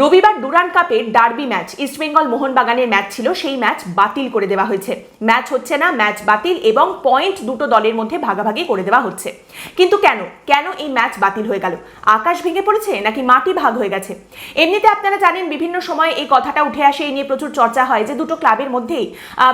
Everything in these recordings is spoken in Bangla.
রবিবার ডুরান কাপের ডার্বি ম্যাচ ইস্টবেঙ্গল মোহনবাগানের ম্যাচ ছিল, সেই ম্যাচ বাতিল করে দেওয়া হয়েছে। ম্যাচ হচ্ছে না, ম্যাচ বাতিল এবং পয়েন্ট দুটো দলের মধ্যে ভাগাভাগি করে দেওয়া হচ্ছে। কিন্তু কেন? কেন এই ম্যাচ বাতিল হয়ে গেল? আকাশ ভেঙে পড়েছে নাকি মাটি ভাগ হয়ে গেছে? এমনিতে আপনারা জানেন বিভিন্ন সময় এই কথাটা উঠে আসে, এই নিয়ে প্রচুর চর্চা হয় যে দুটো ক্লাবের মধ্যেই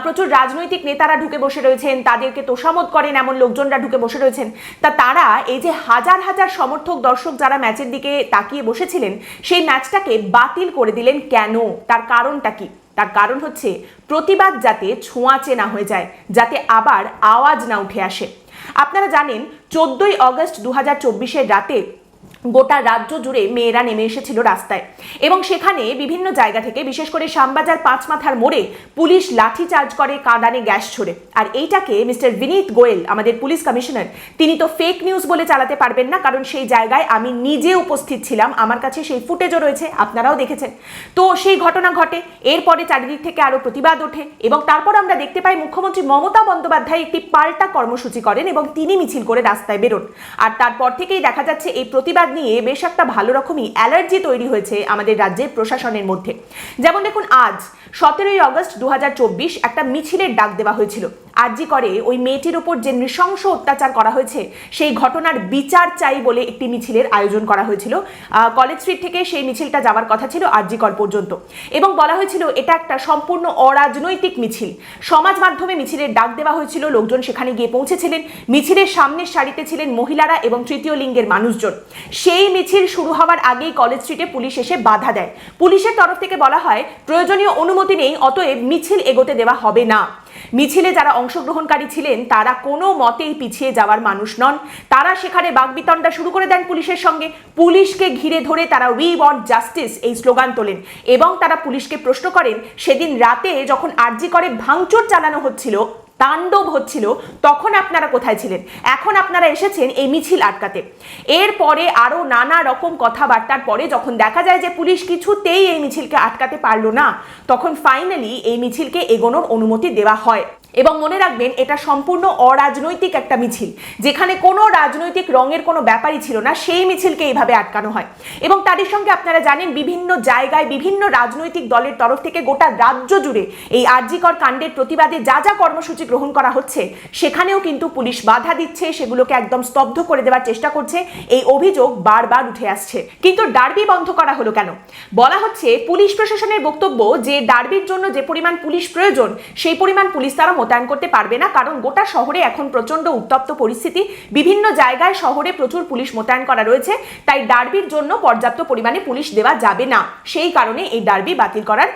প্রচুর রাজনৈতিক নেতারা ঢুকে বসে রয়েছেন, তাদেরকে তোষামত করেন এমন লোকজনরা ঢুকে বসে রয়েছেন। তা তারা, এই যে হাজার হাজার সমর্থক, দর্শক যারা ম্যাচের দিকে তাকিয়ে বসেছিলেন, সেই ম্যাচটাকে বাতিল করে দিলেন কেন? তার কারণটা কি? তার কারণ হচ্ছে, প্রতিবাদ যাতে ছোঁয়াচে না হয়ে যায়, যাতে আবার আওয়াজ না উঠে আসে। আপনারা জানেন চোদ্দই অগস্ট দু হাজার রাতে গোটা রাজ্য জুড়ে মেয়েরা নেমে এসেছিল রাস্তায়। এবং সেখানে বিভিন্ন জায়গা থেকে, বিশেষ করে শ্যামবাজার পাঁচ মাথার মোড়ে, পুলিশ লাঠি চার্জ করে কাঁদানে গ্যাস ছোড়ে। আর এইটাকে মিস্টার বিনীত গোয়েল, আমাদের পুলিশ কমিশনার, তিনি তো ফেক নিউজ বলে চালাতে পারবেন না, কারণ সেই জায়গায় আমি নিজে উপস্থিত ছিলাম। আমার কাছে সেই ফুটেজও রয়েছে, আপনারাও দেখেছেন। তো সেই ঘটনা ঘটে, এরপরে চারিদিক থেকে আরও প্রতিবাদ ওঠে, এবং তারপর আমরা দেখতে পাই মুখ্যমন্ত্রী মমতা বন্দ্যোপাধ্যায় একটি পাল্টা কর্মসূচি করেন, এবং তিনি মিছিল করে রাস্তায় বেরোন। আর তারপর থেকেই দেখা যাচ্ছে, এই প্রতিবাদ নিয়ে বেশ একটা ভালো রকমই অ্যালার্জি তৈরি হয়েছে আমাদের রাজ্যের প্রশাসনের মধ্যে। যেমন দেখুন, আজ সতেরোই অগস্ট দু একটা মিছিলের ডাক দেওয়া হয়েছিল। আরজি করে ওই মেয়েটির উপর যে নৃশংস অত্যাচার করা হয়েছে, সেই ঘটনার বিচার চাই বলে একটি মিছিলের আয়োজন করা হয়েছিল। কলেজ স্ট্রিট থেকে সেই মিছিলটা যাওয়ার কথা ছিল আরজি কর পর্যন্ত। এবং বলা হয়েছিল, এটা একটা সম্পূর্ণ অরাজনৈতিক মিছিল। সমাজ মাধ্যমে মিছিলের ডাক দেওয়া হয়েছিল, লোকজন সেখানে গিয়ে পৌঁছেছিলেন। মিছিলের সামনের সারিতে ছিলেন মহিলারা এবং তৃতীয় লিঙ্গের মানুষজন। সেই মিছিল শুরু হওয়ার আগেই কলেজ স্ট্রিটে পুলিশ এসে বাধা দেয়। পুলিশের তরফ থেকে বলা হয়, প্রয়োজনীয় অনুমতি নেই, অতএব মিছিল এগোতে দেওয়া হবে না। মিছিলে যারা অংশগ্রহণকারী ছিলেন, তারা কোনো মতেই পিছিয়ে যাওয়ার মানুষ নন। তারা সেখানে বাগবিতণ্ডা শুরু করে দেন পুলিশের সঙ্গে। পুলিশকে ঘিরে ধরে তারা উই ওয়ান্ট জাস্টিস এই স্লোগান তোলেন এবং তারা পুলিশকে প্রশ্ন করেন, সেদিন রাতে যখন আর্জি করে ভাঙচুর চালানো হচ্ছিল তাণ্ডব হচ্ছিল, তখন আপনারা কোথায় ছিলেন? এখন আপনারা এসেছেন এই মিছিল আটকাতে। এরপরে আরও নানা রকম কথাবার্তার পরে যখন দেখা যায় যে পুলিশ কিছুতেই এই মিছিলকে আটকাতে পারল না, তখন ফাইনালি এই মিছিলকে এগোনোর অনুমতি দেওয়া হয়। এবং মনে রাখবেন, এটা সম্পূর্ণ অরাজনৈতিক একটা মিছিল। যেখানে কোনো রাজনৈতিক রঙের কোনো ব্যাপারই ছিল না, সেই মিছিলকে এইভাবে আটকানো হয়। এবং তারই সঙ্গে আপনারা জানেন, বিভিন্ন জায়গায় বিভিন্ন রাজনৈতিক দলের তরফ থেকে গোটা রাজ্য জুড়ে এই আরজিকর কাণ্ডের প্রতিবাদে যা যা কর্মসূচি গ্রহণ করা হচ্ছে, সেখানেও কিন্তু পুলিশ বাধা দিচ্ছে, সেগুলোকে একদম স্তব্ধ করে দেওয়ার চেষ্টা করছে। এই অভিযোগ বারবার উঠে আসছে। কিন্তু ডার্বি বন্ধ করা হলো কেন? বলা হচ্ছে, পুলিশ প্রশাসনের বক্তব্য যে, ডার্বির জন্য যে পরিমাণ পুলিশ প্রয়োজন, সেই পরিমাণ পুলিশ তারা মোতায়েন করতে পারবে না, কারণ গোটা শহরে এখন প্রচণ্ড উত্তপ্ত পরিস্থিতি। বিভিন্ন জায়গায় শহরে প্রচুর পুলিশ মোতায়েন করা রয়েছে, তাই ডার্বির জন্য পর্যাপ্ত পরিমাণে পুলিশ দেওয়া যাবে না। সেই কারণে এই ডার্বি বাতিল করার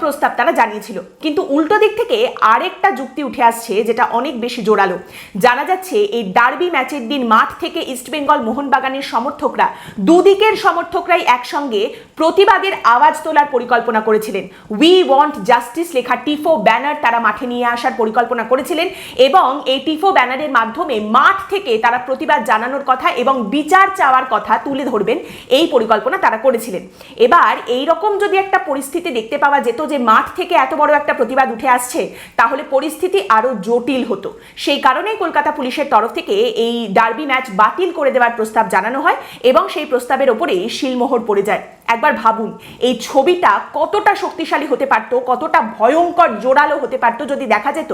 প্রস্তাব তারা জানিয়েছিল। কিন্তু উল্টো দিক থেকে আরেকটা যুক্তি উঠে আসছে, যেটা অনেক বেশি জোরালো। জানা যাচ্ছে, এই ডার্বি ম্যাচের দিন মাঠ থেকে ইস্টবেঙ্গল মোহনবাগানের সমর্থকরা, দুদিকের সমর্থকরাই একসঙ্গে প্রতিবাদের আওয়াজ তোলার পরিকল্পনা করেছিলেন। উই ওয়ান্ট জাস্টিস লেখা টিফো ব্যানার তারা মাঠে নিয়ে আসার পরিকল্পনা করেছিলেন এবং এই টিফো ব্যানারের মাধ্যমে মাঠ থেকে তারা প্রতিবাদ জানানোর কথা এবং বিচার চাওয়ার কথা তুলে ধরবেন এই পরিকল্পনা তারা করেছিলেন। এবার এই রকম যদি একটা পরিস্থিতি দেখতে পাওয়া যেত যে মাঠ থেকে এত বড় একটা প্রতিবাদ উঠে আসছে, তাহলে পরিস্থিতি আরও জটিল হতো। সেই কারণেই কলকাতা পুলিশের তরফ থেকে এই ডার্বি ম্যাচ বাতিল করে দেওয়ার প্রস্তাব জানানো হয় এবং সেই প্রস্তাবের ওপরে শিলমোহর পড়ে যায়। একবার ভাবুন, এই ছবিটা কতটা শক্তিশালী হতে পারত, কতটা ভয়ঙ্কর, জোরালো হতে পারত যদি দেখা যেত?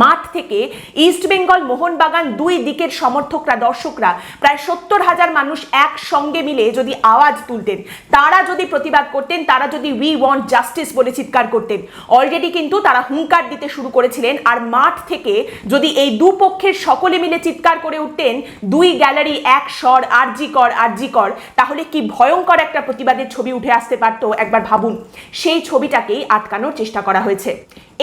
মাঠ থেকে ইস্ট বেঙ্গল মোহনবাগান দুই দিকের সমর্থকরা, দর্শকরা, প্রায় সত্তর হাজার মানুষ একসঙ্গে মিলে যদি আওয়াজ তুলতেন, তারা যদি প্রতিবাদ করতেন, তারা যদি উই ওয়ান্ট জাস্টিস বলে চিৎকার করতেন অলরেডি কিন্তু তারা হুঙ্কার দিতে শুরু করেছিলেন। আর মাঠ থেকে যদি এই দুপক্ষের সকলে মিলে চিৎকার করে উঠতেন, দুই গ্যালারি এক স্বর, আরজি কর আরজি কর, তাহলে কি ভয়ঙ্কর একটা প্রতিবাদের ছবি উঠে আসতে পারতো? একবার ভাবুন। সেই ছবিটাকেই আটকানোর চেষ্টা করা হয়েছে।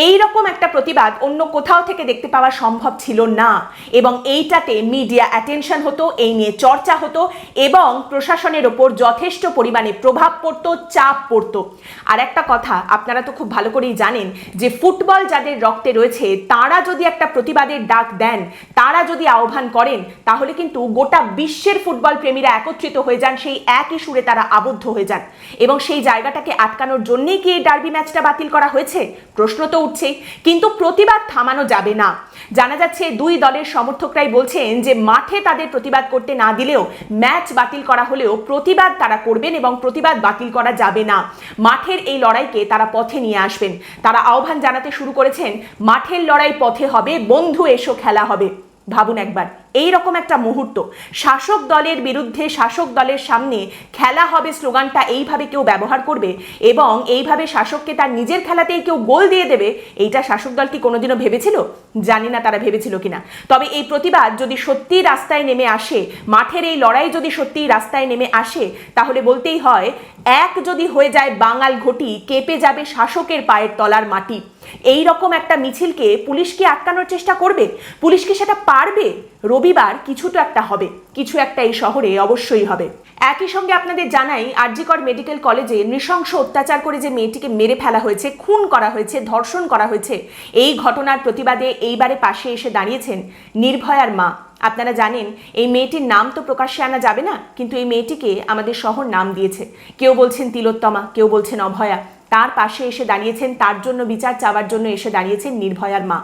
এই রকম একটা প্রতিবাদ অন্য কোথাও থেকে দেখতে পাওয়া সম্ভব ছিল না। এবং এইটাতে মিডিয়া অ্যাটেনশন হতো, এই নিয়ে চর্চা হতো এবং প্রশাসনের ওপর যথেষ্ট পরিমাণে প্রভাব পড়তো, চাপ পড়তো। আর একটা কথা, আপনারা তো খুব ভালো করেই জানেন যে ফুটবল যাদের রক্তে রয়েছে, তারা যদি একটা প্রতিবাদের ডাক দেন, তারা যদি আহ্বান করেন, তাহলে কিন্তু গোটা বিশ্বের ফুটবল প্রেমীরা একত্রিত হয়ে যান, সেই একই সুরে তারা আবদ্ধ হয়ে যান। এবং সেই জায়গাটাকে আটকানোর জন্যেই কি এই ডার্বি ম্যাচটা বাতিল করা হয়েছে? প্রশ্ন তো উঠছেই। কিন্তু প্রতিবাদ থামানো যাবে না। জানা যাচ্ছে দুই দলের সমর্থকরাই বলছেন যে মাঠে তাদের প্রতিবাদ করতে না দিলেও ম্যাচ বাতিল করা হলেও প্রতিবাদ তারা করবেন এবং প্রতিবাদ বাতিল করা যাবে না। মাঠের এই লড়াইকে তারা পথে নিয়ে আসবেন। তারা আহ্বান জানাতে শুরু করেছেন, মাঠের লড়াই পথে হবে, বন্ধু, এসো, খেলা হবে। ভাবুন একবার। এই রকম একটা মুহূর্ত। শাসক দলের বিরুদ্ধে শাসক দলের সামনে খেলা হবে স্লোগানটা এইভাবে কেউ ব্যবহার করবে এবং এইভাবে শাসককে তার নিজের খেলাতেই কেউ গোল দিয়ে দেবে, এইটা শাসক দল কি কোনোদিনও ভেবেছিল? জানি না তারা ভেবেছিল কিনা। তবে এই প্রতিবাদ যদি সত্যি রাস্তায় নেমে আসে, মাঠের এই লড়াই যদি সত্যি রাস্তায় নেমে আসে, তাহলে বলতেই হয়, এক যদি হয়ে যায় বাঙাল ঘটি, কেঁপে যাবে শাসকের পায়ের তলার মাটি। এই রকম একটা মিছিলকে পুলিশ কি আটকানোর চেষ্টা করবে? পুলিশ কি সেটা পারবে? রবিবার কিছু তো একটা হবে। কিছু একটা এই শহরে অবশ্যই হবে। একই সঙ্গে আপনাদের জানাই, আরজিকর মেডিকেল কলেজে নৃশংস অত্যাচার করে যে মেয়েটিকে মেরে ফেলা হয়েছে, খুন করা হয়েছে, ধর্ষণ করা হয়েছে, এই ঘটনার প্রতিবাদে এইবারে পাশে এসে দাঁড়িয়েছেন নির্ভয়ার মা। আপনারা জানেন, এই মেয়েটির নাম তো প্রকাশ্যে আনা যাবে না, কিন্তু এই মেয়েটিকে আমাদের শহর নাম দিয়েছে। কেউ বলছেন তিলোত্তমা, কেউ বলছেন অভয়া। তার পাশে এসে দাঁড়িয়েছেন, তার জন্য বিচার চাওয়ার জন্য এসে দাঁড়িয়েছেন নির্ভয়ার মা।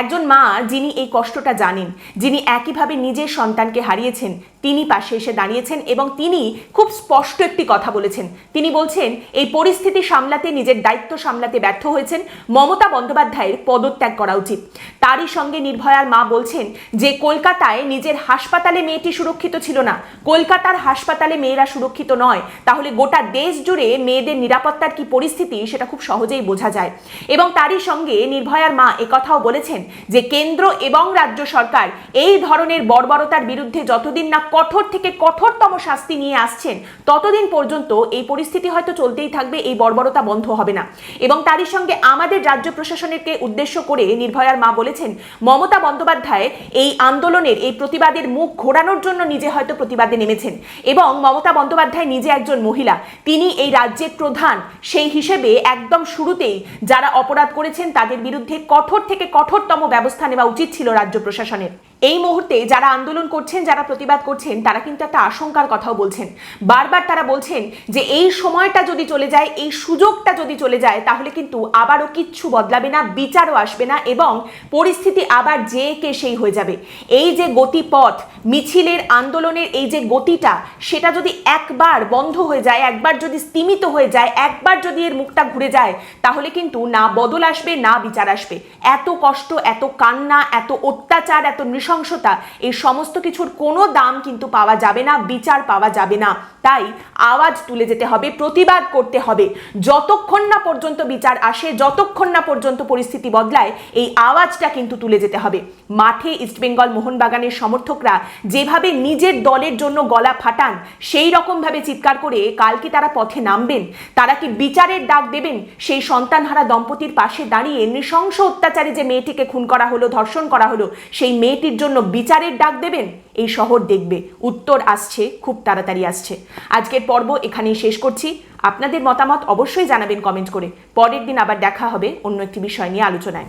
একজন মা যিনি এই কষ্টটা জানেন, যিনি একইভাবে নিজের সন্তানকে হারিয়েছেন তিনি পাশে এসে দাঁড়িয়েছেন এবং তিনি খুব স্পষ্ট একটি কথা বলেছেন। তিনি বলছেন, এই পরিস্থিতি সামলাতে, নিজের দায়িত্ব সামলাতে ব্যর্থ হয়েছেন। মমতা বন্দ্যোপাধ্যায়ের পদত্যাগ করা উচিত। তারই সঙ্গে নির্ভয়ার মা বলছেন যে, কলকাতায় নিজের হাসপাতালে মেয়েটি সুরক্ষিত ছিল না। কলকাতার হাসপাতালে মেয়েরা সুরক্ষিত নয়। তাহলে গোটা দেশ জুড়ে মেয়েদের নিরাপত্তার কি পরিস্থিতি, সেটা খুব সহজেই বোঝা যায়। এবং তারই সঙ্গে নির্ভয়ার মা একথাও বলেছেন যে, কেন্দ্র এবং রাজ্য সরকার এই ধরনের বর্বরতার বিরুদ্ধে যতদিন না কঠোর থেকে কঠোরতম শাস্তি নিয়ে আসছেন, ততদিন পর্যন্ত এই পরিস্থিতি হয়তো চলতেই থাকবে, এই বর্বরতা বন্ধ হবে না। এবং তারই সঙ্গে আমাদের রাজ্য প্রশাসনেরকে উদ্দেশ্য করে নির্ভয়ার মা বলেছেন, মমতা বন্দ্যোপাধ্যায় এই আন্দোলনের, এই প্রতিবাদের মুখ ঘোরানোর জন্য নিজে হয়তো প্রতিবাদে নেমেছেন। এবং মমতা বন্দ্যোপাধ্যায় নিজে একজন মহিলা, তিনি এই রাজ্যের প্রধান, সেই হিসেবে একদম শুরুতেই যারা অপরাধ করেছেন তাদের বিরুদ্ধে কঠোর থেকে কঠোরতম ব্যবস্থা নেওয়া উচিত ছিল রাজ্য প্রশাসনের। এই মুহূর্তে যারা আন্দোলন করছেন, যারা প্রতিবাদ করছেন, তারা কিন্তু একটা আশঙ্কার কথাও বলছেন। বারবার তারা বলছেন যে এই সময়টা যদি চলে যায়, এই সুযোগটা যদি চলে যায়, তাহলে কিন্তু আবারও কিচ্ছু বদলাবে না, বিচারও আসবে না এবং পরিস্থিতি আবার যে কে সেই হয়ে যাবে। এই যে গতিপথ, মিছিলের আন্দোলনের এই যে গতিটা, সেটা যদি একবার বন্ধ হয়ে যায়, একবার যদি স্তিমিত হয়ে যায়, একবার যদি এর মুখটা ঘুরে যায়, তাহলে কিন্তু না বদল আসবে, না বিচার আসবে। এত কষ্ট, এত কান্না, এত অত্যাচার, এত নৃশংসতা। এই সমস্ত কিছুর কোনো দাম কিন্তু পাওয়া যাবে না, বিচার পাওয়া যাবে না। তাই আওয়াজ তুলে যেতে হবে, প্রতিবাদ করতে হবে। যতক্ষণ না পর্যন্ত বিচার আসে, যতক্ষণ না পর্যন্ত পরিস্থিতি বদলায়, এই আওয়াজটা কিন্তু তুলে যেতে হবে। মাঠে ইস্টবেঙ্গল মোহনবাগানের সমর্থকরা যেভাবে নিজের দলের জন্য গলা ফাটান, সেই রকমভাবে চিৎকার করে কাল কি তারা পথে নামবেন। তারা কি বিচারের ডাক দেবেন? সেই সন্তানহারা দম্পতির পাশে দাঁড়িয়ে নৃশংস অত্যাচারে যে মেয়েটিকে খুন করা হলো, ধর্ষণ করা হলো, সেই মেয়েটির জন্য বিচারের ডাক দেবেন? এই শহর দেখবে। উত্তর আসছে, খুব তাড়াতাড়ি আসছে। আজকের পর্ব এখানেই শেষ করছি। আপনাদের মতামত অবশ্যই জানাবেন কমেন্ট করে। পরের দিন আবার দেখা হবে অন্য একটি বিষয় নিয়ে আলোচনায়।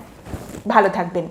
ভালো থাকবেন।